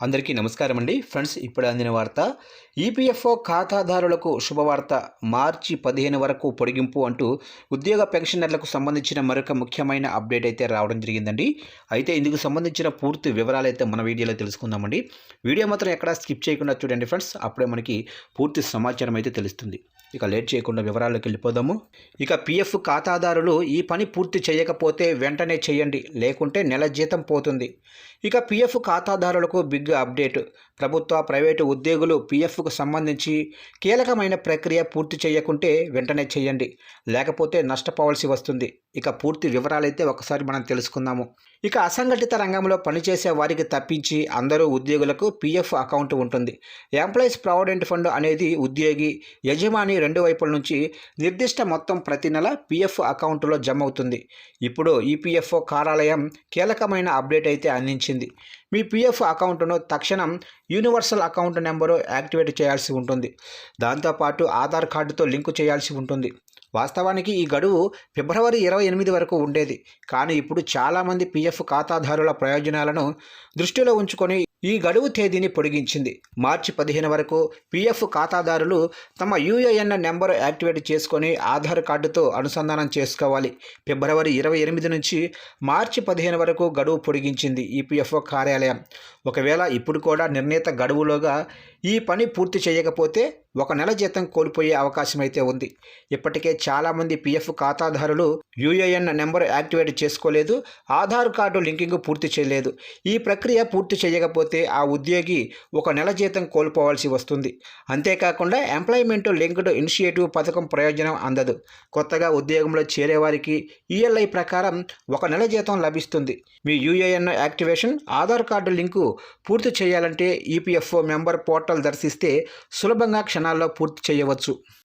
అందరికీ నమస్కారం అండి ఫ్రెండ్స్ ఇప్పుడు అందిన వార్త ఈపీఎఫ్ఓ ఖాతాదారులకు శుభవార్త. మార్చి పదిహేను వరకు పొడిగింపు అంటూ ఉద్యోగ పెన్షనర్లకు సంబంధించిన మరొక ముఖ్యమైన అప్డేట్ అయితే రావడం జరిగిందండి. అయితే ఇందుకు సంబంధించిన పూర్తి వివరాలు అయితే మన వీడియోలో తెలుసుకుందామండి. వీడియో మాత్రం ఎక్కడా స్కిప్ చేయకుండా చూడండి ఫ్రెండ్స్. అప్పుడే మనకి పూర్తి సమాచారం అయితే తెలుస్తుంది. ఇక లేట్ చేయకుండా వివరాల్లోకి వెళ్ళిపోదాము. ఇక పిఎఫ్ ఖాతాదారులు ఈ పని పూర్తి చేయకపోతే వెంటనే చేయండి లేకుంటే నెల జీతం పోతుంది. ఇక పిఎఫ్ ఖాతాదారులకు బిగ్ అప్డేట్. ప్రభుత్వ ప్రైవేటు ఉద్యోగులు పిఎఫ్కు సంబంధించి కీలకమైన ప్రక్రియ పూర్తి చేయకుంటే వెంటనే చేయండి లేకపోతే నష్టపోవాల్సి వస్తుంది. ఇక పూర్తి వివరాలైతే ఒకసారి మనం తెలుసుకుందాము. ఇక అసంఘటిత రంగంలో పనిచేసే వారికి తప్పించి అందరూ ఉద్యోగులకు పిఎఫ్ అకౌంట్ ఉంటుంది. ఎంప్లాయీస్ ప్రావిడెంట్ ఫండ్ అనేది ఉద్యోగి యజమాని రెండు వైపుల నుంచి నిర్దిష్ట మొత్తం ప్రతి నెల పిఎఫ్ అకౌంటులో జమ అవుతుంది ఇప్పుడు ఈపీఎఫ్ఓ కార్యాలయం కీలకమైన అప్డేట్ అయితే అందించింది. మీ పిఎఫ్ అకౌంట్ను తక్షణం యూనివర్సల్ అకౌంట్ నెంబరు యాక్టివేట్ చేయాల్సి ఉంటుంది. దాంతోపాటు ఆధార్ కార్డుతో లింకు చేయాల్సి ఉంటుంది. వాస్తవానికి ఈ గడువు ఫిబ్రవరి ఇరవై ఎనిమిది వరకు ఉండేది. కానీ ఇప్పుడు చాలామంది పిఎఫ్ ఖాతాదారుల ప్రయోజనాలను దృష్టిలో ఉంచుకొని ఈ గడువు తేదీని పొడిగించింది. మార్చి పదిహేను వరకు పిఎఫ్ ఖాతాదారులు తమ యూఏఎన్ నెంబర్ యాక్టివేట్ చేసుకొని ఆధార్ కార్డుతో అనుసంధానం చేసుకోవాలి. ఫిబ్రవరి ఇరవై ఎనిమిది నుంచి మార్చి పదిహేను వరకు గడువు పొడిగించింది ఈపీఎఫ్ఓ కార్యాలయం. ఒకవేళ ఇప్పుడు కూడా నిర్ణీత గడువులోగా ఈ పని పూర్తి చేయకపోతే ఒక నెల జీతం కోల్పోయే అవకాశం అయితే ఉంది. ఇప్పటికే చాలామంది పిఎఫ్ ఖాతాదారులు యూఏఎన్ నెంబర్ యాక్టివేట్ చేసుకోలేదు ఆధార్ కార్డు లింకింగ్ పూర్తి చేయలేదు. ఈ ప్రక్రియ పూర్తి చేయకపోతే ఆ ఉద్యోగి ఒక నెల జీతం కోల్పోవాల్సి వస్తుంది. అంతేకాకుండా ఎంప్లాయ్మెంట్ లింక్డ్ ఇనిషియేటివ్ పథకం ప్రయోజనం అందదు. కొత్తగా ఉద్యోగంలో చేరేవారికి ఈఎల్ఐ ప్రకారం ఒక నెల జీతం లభిస్తుంది. మీ UAN activation Aadhaar card link పూర్తి చేయాలంటే ఈపీఎఫ్ఓ మెంబర్ పోర్టల్ దర్శిస్తే సులభంగా క్షణాల్లో పూర్తి చేయవచ్చు.